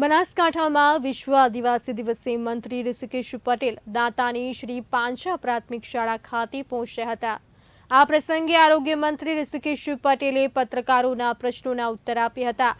બનાસકાંઠામાં વિશ્વ આદિવાસી દિવસે મંત્રી ઋષિકેશ પટેલ દાંતાની શ્રી પાંચા પ્રાથમિક શાળા ખાતે પહોંચ્યા હતા. આ પ્રસંગે આરોગ્ય મંત્રી ઋષિકેશ પટેલે પત્રકારોના પ્રશ્નોના ઉત્તર આપ્યા હતા.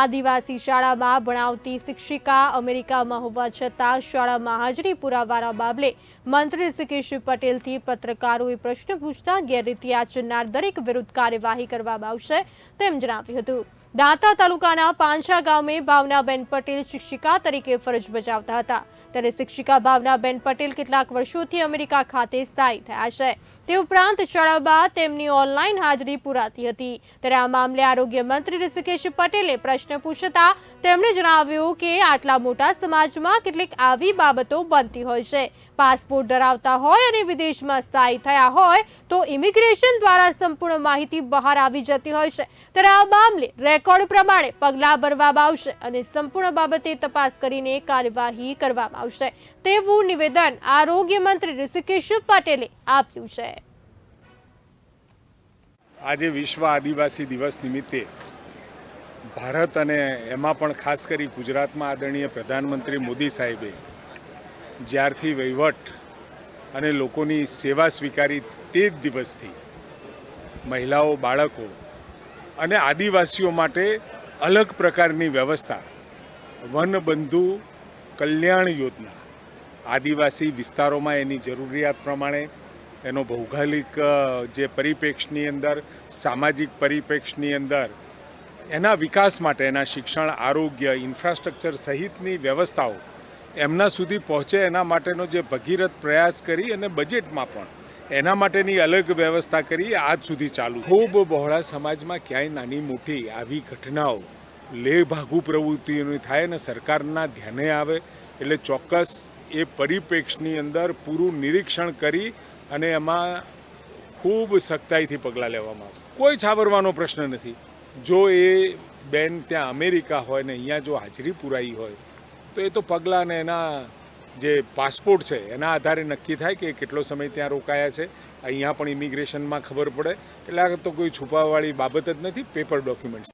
આદિવાસી શાળામાં ભણાવતી શિક્ષિકા અમેરિકામાં હોવા છતાં શાળામાં હાજરી પુરાવાના બાબલે મંત્રી ઋષિકેશ પટેલથી પત્રકારોએ પ્રશ્ન પૂછતા ગેરરીતિ આચરનાર દરેક વિરુદ્ધ કાર્યવાહી કરવામાં આવશે તેમ જણાવ્યું હતું. દાંતા તાલુકાના પાંચા ગામે ભાવનાબેન પટેલ શિક્ષિકા તરીકે ફરજ બજાવતા હતા. ત્યારે શિક્ષિકા ભાવનાબેન પટેલ કેટલાક વર્ષોથી અમેરિકા ખાતે સ્થાયી થયા છે. તે ઉપરાંત શાળામાં તેમની ઓનલાઈન હાજરી પુરાતી હતી. ત્યારે આ મામલે આરોગ્ય મંત્રી ઋષિકેશ પટેલે પ્રશ્ન પૂછતા તેમણે જણાવ્યું કે આટલા મોટા સમાજમાં કેટલીક આવી બાબતો બનતી હોય છે. પાસપોર્ટ ધરાવતા હોય અને વિદેશમાં સ્થાયી થયા હોય તો ઇમિગ્રેશન દ્વારા સંપૂર્ણ માહિતી બહાર આવી જતી હોય છે. ત્યારે આ મામલે રેકોર્ડ પ્રમાણે પગલાં ભરવામાં આવશે અને સંપૂર્ણ બાબતે તપાસ કરીને કાર્યવાહી કરવામાં આવશે. તેવું નિવેદન આરોગ્ય મંત્રી ઋષિકેશ પટેલે આપ્યું છે. આજે વિશ્વ આદિવાસી દિવસ નિમિત્તે ભારત અને એમાં પણ ખાસ કરી ગુજરાતમાં આદરણીય પ્રધાનમંત્રી મોદી સાહેબે જ્યારથી વહીવટ અને લોકોની સેવા સ્વીકારી તે જ દિવસથી મહિલાઓ, બાળકો અને આદિવાસીઓ માટે અલગ પ્રકારની વ્યવસ્થા. વનબંધુ કલ્યાણ યોજના. આદિવાસી વિસ્તારોમાં એની જરૂરિયાત પ્રમાણે એનો ભૌગોલિક જે પરિપ્રેક્ષની અંદર, સામાજિક પરિપ્રેક્ષની અંદર, એના વિકાસ માટે એના શિક્ષણ, આરોગ્ય, ઇન્ફ્રાસ્ટ્રક્ચર સહિતની વ્યવસ્થાઓ એમના સુધી પહોંચે એના માટેનો જે ભગીરથ પ્રયાસ કરી અને બજેટમાં પણ એના માટેની અલગ વ્યવસ્થા કરી આજ સુધી ચાલુ. ખૂબ બહોળા સમાજમાં ક્યાંય નાની મોટી આવી ઘટનાઓ લેભાગુ પ્રવૃત્તિઓની થાય અને સરકારના ધ્યાને આવે, એટલે ચોક્કસ એ પરિપ્રેક્ષની અંદર પૂરું નિરીક્ષણ કરી અને એમાં ખૂબ સખ્તાઈથી પગલાં લેવામાં આવશે. કોઈ છાબરવાનો પ્રશ્ન નથી. જો એ બેન ત્યાં અમેરિકા હોય ને અહીંયા જો હાજરી પુરાઈ હોય, તો એ તો પગલાં ને એના જે પાસપોર્ટ છે, એના આધારે નક્કી થાય કે કેટલો સમય ત્યાં રોકાયા છે. અહીંયા પણ ઇમિગ્રેશનમાં ખબર પડે. એટલે આ તો કોઈ છુપાવવાળી બાબત જ નથી પેપર ડોક્યુમેન્ટ્સ